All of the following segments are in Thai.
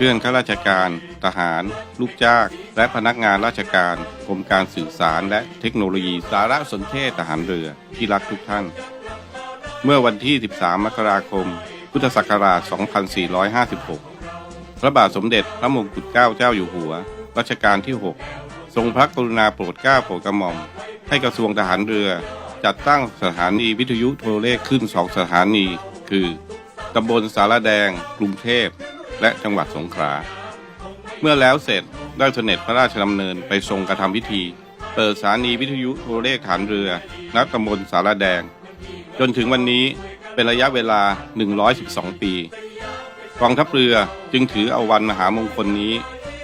เพื่อนข้าราชการ ทหาร ลูกจ้างและพนักงานราชการกรมการสื่อสารและเทคโนโลยีสารสนเทศทหารเรือที่รักทุกท่าน เมื่อวันที่ 13 มกราคม พุทธศักราช 2456 พระบาทสมเด็จพระมงกุฎเกล้าเจ้าอยู่หัว รัชกาลที่ 6 ทรงพระกรุณาโปรดเกล้าโปรดกระหม่อม ให้กระทรวงทหารเรือ จัดตั้งสถานีวิทยุโทรเลขขึ้นสองสถานี คือตำบลสารแดง กรุงเทพ และจังหวัดสงขลา เมื่อแล้วเสร็จได้เสด็จพระราชดำเนินไปทรงกระทำพิธี เปิดสถานีวิทยุโทรเลขฐานเรือณตำบลสารแดง จนถึงวันนี้เป็นระยะเวลา 112 ปีกองทัพเรือจึงถือเอาวันมหามงคลนี้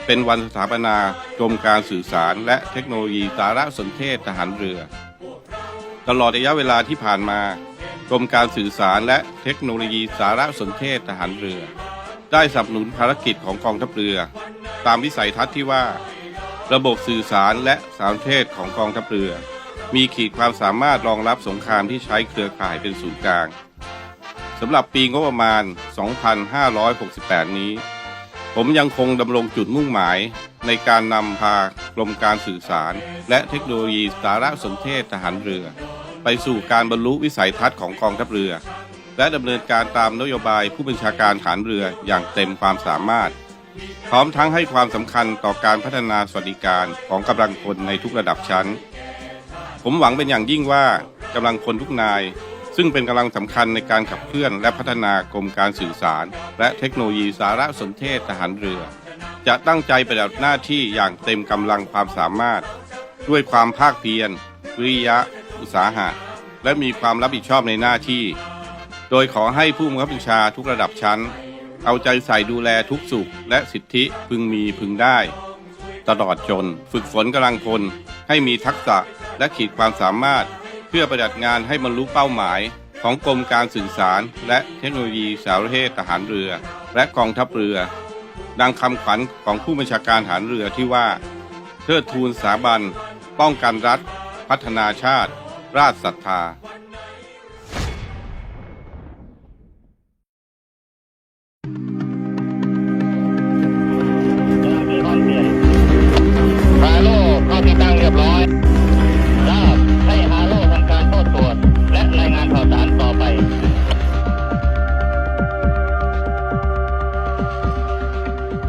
เป็นวันสถาปนากรมการสื่อสาร และเทคโนโลยีสารสนเทศทหารเรือ ตลอดระยะเวลาที่ผ่านมากรมการสื่อสารและเทคโนโลยีสารสนเทศทหารเรือ ได้สนับสนุนภารกิจของกองทัพเรือ ตามวิสัยทัศน์ที่ว่า ระบบสื่อสารและสารเทศของกองทัพเรือ มีขีดความสามารถรองรับสงครามที่ใช้เครือข่ายเป็นศูนย์กลางสำหรับปีงบประมาณ 2568 นี้ ผมยังคงดำรงจุดมุ่งหมายในการนำพากรมการสื่อสาร และเทคโนโลยีสารสนเทศทหารเรือ ไปสู่การบรรลุวิสัยทัศน์ของกองทัพเรือ และดำเนินการตามนโยบายผู้บัญชาการฐานเรืออย่างเต็มความสามารถ พร้อมทั้งให้ความสำคัญต่อการพัฒนาสวัสดิการของกำลังพลในทุกระดับชั้น ผมหวังเป็นอย่างยิ่งว่ากำลังพลทุกนาย ซึ่งเป็นกำลังสำคัญในการขับเคลื่อนและพัฒนากรมการสื่อสาร และเทคโนโลยีสารสนเทศทหารเรือ จะตั้งใจปฏิบัติหน้าที่อย่างเต็มกำลังความสามารถ ด้วยความภาคเพียรวิริยะ อุตสาหะ และมีความรับผิดชอบในหน้าที่ ดยขอให้ผู้บังคับบัญชาทุกระดับชั้น เอาใจใส่ดูแลทุกสุข และสิทธิพึงมีพึงได้ ตลอดจนฝึกฝนกำลังพลให้มีทักษะและขีดความสามารถ เพื่อประดับงานให้บรรลุเป้าหมายของกรมการสื่อสารและเทคโนโลยีสารเทศทหารเรือ และกองทัพเรือ ดังคำขวัญของผู้บัญชาการฐานเรือที่ว่า เทิดทูนสถาบัน ป้องกันรัฐ พัฒนาชาติ ราชศรัทธา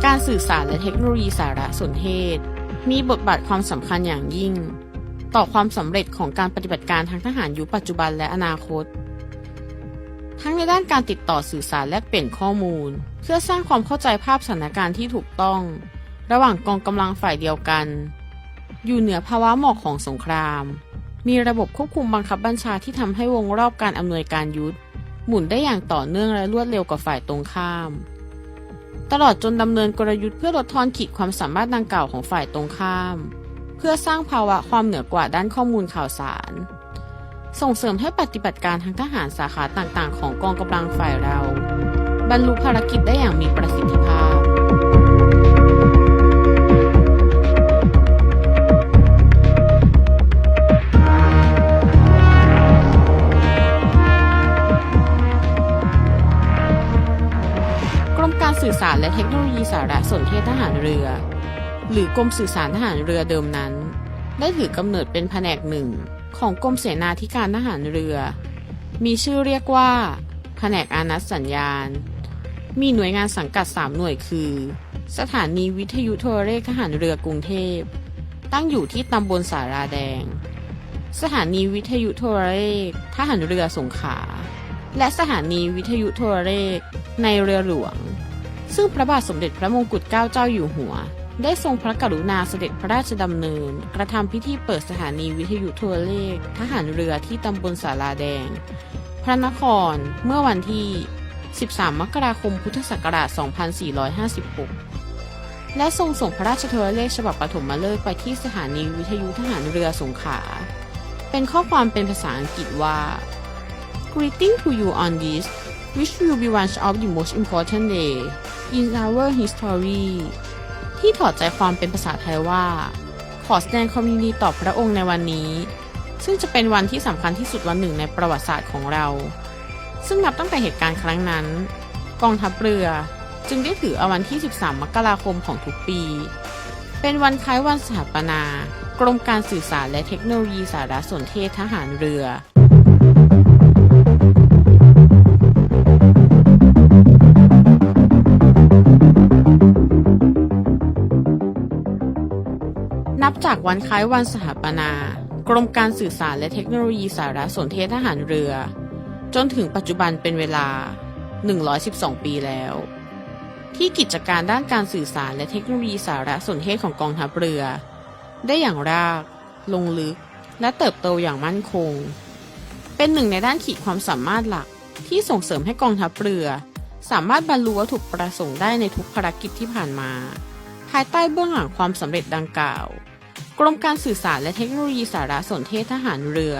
การสื่อสารและเทคโนโลยีสารสนเทศ มีบทบาทความสำคัญอย่างยิ่ง ต่อความสำเร็จของการปฏิบัติการทางทหารยุคปัจจุบันและอนาคต ทั้งในด้านการติดต่อสื่อสารและเปลี่ยนข้อมูล เพื่อสร้างความเข้าใจภาพสถานการณ์ที่ถูกต้อง ระหว่างกองกำลังฝ่ายเดียวกัน อยู่เหนือภาวะหมอกของสงคราม มีระบบควบคุมบังคับบัญชาที่ทำให้วงรอบการอำนวยการยุทธหมุนได้อย่างต่อเนื่องและรวดเร็วกว่าฝ่ายตรงข้าม ตลอดจนดำเนินกลยุทธ์เพื่อลดทอนขีดความสามารถดังกล่าวของฝ่ายตรงข้าม เพื่อสร้างภาวะความเหนือกว่าด้านข้อมูลข่าวสาร ส่งเสริมให้ปฏิบัติการทางทหารสาขาต่างๆ ของกองกำลังฝ่ายเรา บรรลุภารกิจได้อย่างมีประ อสารและเทคโนโลยีสารสนเทศทหารเรือ หรือกรมสื่อสารทหารเรือเดิมนั้น ได้ถือกำเนิดเป็นแผนกหนึ่ง ของกรมเสนาธิการทหารเรือ มีชื่อเรียกว่า แผนกอานัตสัญญาณ มีหน่วยงานสังกัด 3 หน่วยคือ สถานีวิทยุโทรเลขทหารเรือกรุงเทพ ตั้งอยู่ที่ตำบลสาราแดง สถานีวิทยุโทรเลขทหารเรือสงขลาและสถานีวิทยุโทรเลขในเรือหลวง ซึ่งพระบาทสมเด็จพระมงกุฎเกล้าเจ้าอยู่หัว ได้ทรงพระกรุณาเสด็จพระราชดำเนิน กระทำพิธีเปิดสถานีวิทยุโทรเลข ทหารเรือที่ตำบลสาราแดง พระนครเมื่อวันที่ 13 มกราคมพุทธศักราช 2456 และทรงส่งพระราชโทรเลขฉบับปฐมฤกษ์ไปที่สถานีวิทยุทหารเรือสงขลาเป็นข้อความเป็นภาษาอังกฤษว่า Greeting to you on this which will be one of the most important day in our history ที่ถอดใจความเป็นภาษาไทยว่า ขอแสดงความยินดีต่อพระองค์ในวันนี้ ซึ่งจะเป็นวันที่สำคัญที่สุดวันหนึ่งในประวัติศาสตร์ของเรา ซึ่งนับตั้งแต่เหตุการณ์ครั้งนั้น กองทัพเรือจึงได้ถือเอาวันที่ 13 มกราคมของทุกปี เป็นวันคล้ายวันสถาปนา กรมการสื่อสารและเทคโนโลยีสารสนเทศทหารเรือ จากวันคล้ายวันสถาปนา กรมการสื่อสารและเทคโนโลยีสารสนเทศทหารเรือ จนถึงปัจจุบันเป็นเวลา 112 ปีแล้ว ที่กิจการด้านการสื่อสารและเทคโนโลยีสารสนเทศของกองทัพเรือ ได้อย่างราก ลงลึก และเติบโตอย่างมั่นคง เป็นหนึ่งในด้านขีดความสามารถหลักที่ส่งเสริมให้กองทัพเรือ สามารถบรรลุวัตถุประสงค์ได้ในทุกภารกิจที่ผ่านมา ภายใต้เบื้องหลังความสำเร็จดังกล่าว กรมการสื่อสารและเทคโนโลยีสารสนเทศทหารเรือ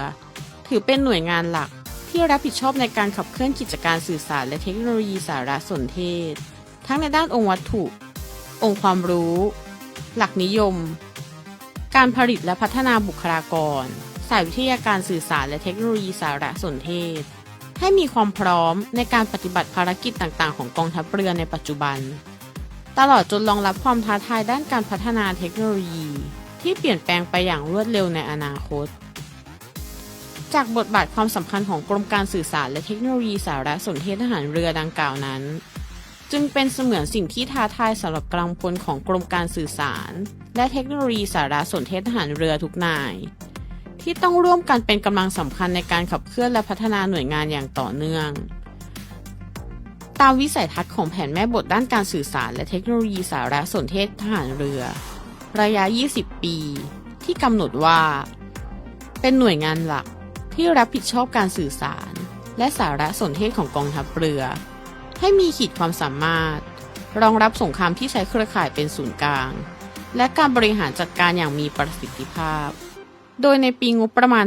ถือเป็นหน่วยงานหลักที่รับผิดชอบในการขับเคลื่อนกิจการสื่อสารและเทคโนโลยีสารสนเทศ ทั้งในด้านองค์วัตถุ องค์ความรู้ หลักนิยม การผลิตและพัฒนาบุคลากร สายวิทยาการสื่อสารและเทคโนโลยีสารสนเทศ ให้มีความพร้อมในการปฏิบัติภารกิจต่างๆ ของกองทัพเรือในปัจจุบัน ตลอดจนรองรับความท้าทายด้านการพัฒนาเทคโนโลยี ที่เปลี่ยนแปลงไปอย่างรวดเร็วในอนาคต จากบทบาทความสำคัญของกรมการสื่อสารและเทคโนโลยีสารสนเทศทหารเรือดังกล่าวนั้น จึงเป็นเสมือนสิ่งที่ท้าทายสำหรับกำลังพลของกรมการสื่อสาร และเทคโนโลยีสารสนเทศทหารเรือทุกนาย ที่ต้องร่วมกันเป็นกำลังสำคัญในการขับเคลื่อนและพัฒนาหน่วยงานอย่างต่อเนื่องตามวิสัยทัศน์ของแผนแม่บทด้านการสื่อสารและเทคโนโลยีสารสนเทศทหารเรือ ระยะ 20 ปี ที่กำหนดว่า เป็นหน่วยงานหลักที่รับผิดชอบการสื่อสาร และสารสนเทศของกองทัพเรือ ให้มีขีดความสามารถ รองรับสงครามที่ใช้เครือข่ายเป็นศูนย์กลาง และการบริหารจัดการอย่างมีประสิทธิภาพ โดยในปีงบประมาณ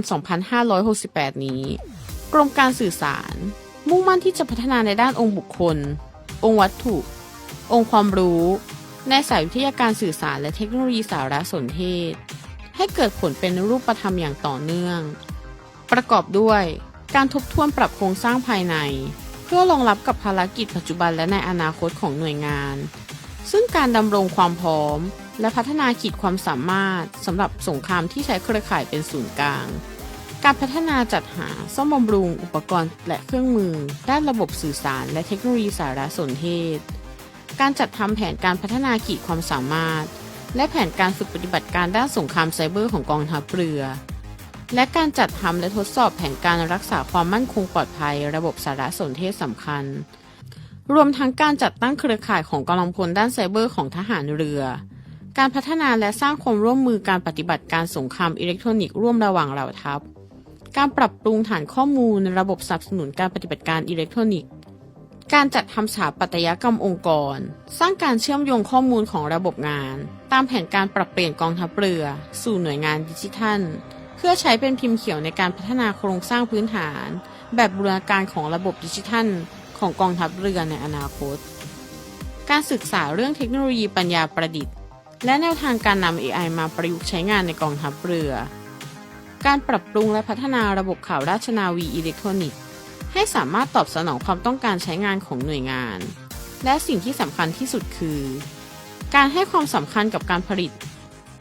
2568 นี้ กรมการสื่อสาร มุ่งมั่นที่จะพัฒนาในด้านองค์บุคคล องค์วัตถุ องค์ความรู้ ในสายวิทยาการสื่อสารและเทคโนโลยีสารสนเทศ ให้เกิดผลเป็นรูปธรรมอย่างต่อเนื่อง ประกอบด้วยการทบทวนปรับโครงสร้างภายใน เพื่อรองรับกับภารกิจปัจจุบันและในอนาคตของหน่วยงาน ซึ่งการดำรงความพร้อม และพัฒนาขีดความสามารถสำหรับสงครามที่ใช้เครือข่ายเป็นศูนย์กลาง การพัฒนาจัดหาซ่อมบำรุง อุปกรณ์และเครื่องมือ ด้านระบบสื่อสารและเทคโนโลยีสารสนเทศ การจัดทำแผนการพัฒนาขีดความสามารถ และแผนการฝึกปฏิบัติการด้านสงครามไซเบอร์ของกองทัพเรือ และการจัดทำและทดสอบแผนการรักษาความมั่นคงปลอดภัย ระบบสารสนเทศสำคัญ รวมทั้งการจัดตั้งเครือข่ายของกำลังพลด้านไซเบอร์ของทหารเรือ การพัฒนาและสร้างความร่วมมือการปฏิบัติการสงครามอิเล็กทรอนิกส์ร่วมระหว่างเหล่าทัพ การปรับปรุงฐานข้อมูล ระบบสนับสนุนการปฏิบัติการอิเล็กทรอนิกส์ การจัดทำสถาปัตยกรรมองค์กร สร้างการเชื่อมโยงข้อมูลของระบบงาน ตามแผนการปรับเปลี่ยนกองทัพเรือ สู่หน่วยงานดิจิทัล เพื่อใช้เป็นพิมพ์เขียวในการพัฒนาโครงสร้างพื้นฐาน แบบบูรณาการของระบบดิจิทัล ของกองทัพเรือในอนาคต การศึกษาเรื่องเทคโนโลยีปัญญาประดิษฐ์ และแนวทางการนำ AI มาประยุกต์ใช้งานในกองทัพเรือ การปรับปรุงและพัฒนาระบบข่าวราชนาวีอิเล็กทรอนิกส์ ให้สามารถตอบสนองความต้องการใช้งานของหน่วยงาน และสิ่งที่สำคัญที่สุดคือ การให้ความสำคัญกับการผลิต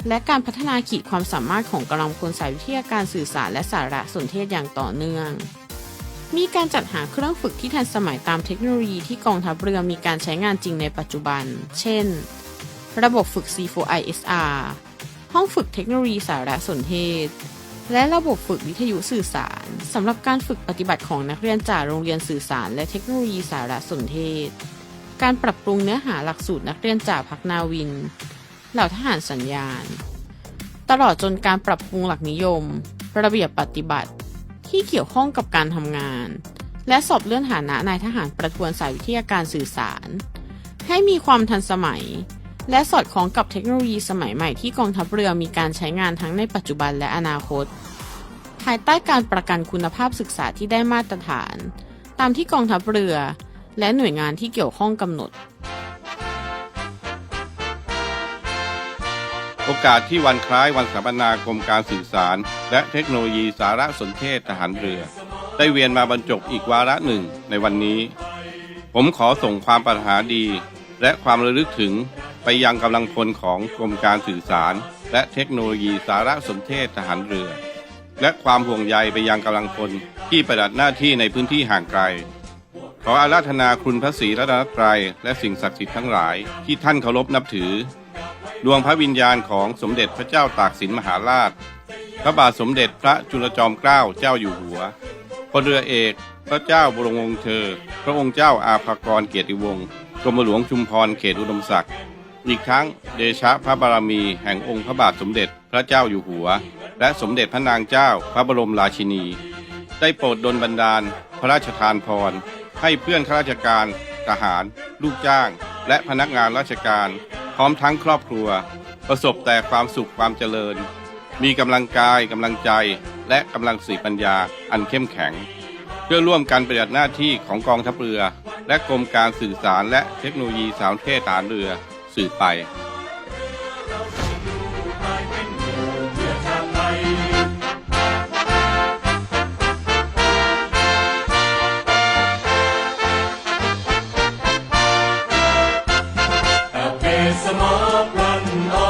และการพัฒนาขีดความสามารถของกำลังพลสายวิทยาการสื่อสารและสารสนเทศอย่างต่อเนื่อง มีการจัดหาเครื่องฝึกที่ทันสมัยตามเทคโนโลยีที่กองทัพเรือมีการใช้งานจริงในปัจจุบัน เช่น ระบบฝึก C4ISR ห้องฝึกเทคโนโลยีสารสนเทศ และระบบฝึกวิทยุสื่อสารสำหรับการฝึกปฏิบัติของนักเรียนจากโรงเรียนสื่อสาร และเทคโนโลยีสารสนเทศ การปรับปรุงเนื้อหาหลักสูตรนักเรียนจากพักนาวิน เหล่าทหารสัญญาณ ตลอดจนการปรับปรุงหลักนิยม ระเบียบปฏิบัติ ที่เกี่ยวข้องกับการทำงาน และสอบเลื่อนฐานะนายทหารประทวนสายวิทยาการสื่อสาร ให้มีความทันสมัย และสอดคล้องกับเทคโนโลยีสมัยใหม่ที่กองทัพเรือมีการใช้งานทั้งในปัจจุบันและอนาคต ภายใต้การประกันคุณภาพศึกษาที่ได้มาตรฐาน ตามที่กองทัพเรือ และหน่วยงานที่เกี่ยวข้องกำหนด โอกาสที่วันคล้ายวันสถาปนากรมการสื่อสาร และเทคโนโลยีสารสนเทศทหารเรือ ได้เวียนมาบรรจบอีกวาระหนึ่งในวันนี้ ผมขอส่งความปรารถนาดี และความระลึกถึง ไปยังกำลังพลของกรมการสื่อสาร และเทคโนโลยีสารสนเทศทหารเรือ และความห่วงใยไปยังกำลังพลที่ปฏิบัติหน้าที่ในพื้นที่ห่างไกล ขออาราธนาคุณพระศรีรัตนตรัยและสิ่งศักดิ์สิทธิ์ทั้งหลายที่ท่านเคารพนับถือ ดวงพระวิญญาณของสมเด็จพระเจ้าตากสินมหาราช พระบาทสมเด็จพระจุลจอมเกล้าเจ้าอยู่หัวพลเรือเอกพระเจ้าบรมวงศ์เธอ พระองค์เจ้าอาภากรเกียรติวงศ์กรมหลวงชุมพรเขตอุดมศักดิ์ อีกทั้งเดชะพระบารมีแห่งองค์พระบาทสมเด็จพระเจ้าอยู่หัว และสมเด็จพระนางเจ้าพระบรมราชินี ได้โปรดดลบันดาล พระราชทานพร ให้เพื่อนข้าราชการ ทหาร ลูกจ้าง และพนักงานราชการ พร้อมทั้งครอบครัว ประสบแต่ความสุขความเจริญ มีกำลังกายกำลังใจ และกำลังสีปัญญาอันเข้มแข็ง เพื่อร่วมกันปฏิบัติหน้าที่ของกองทัพเรือ และกรมการสื่อสารและเทคโนโลยีสารเทศฐานเรือ สืบไปอาเพสมอพลันอ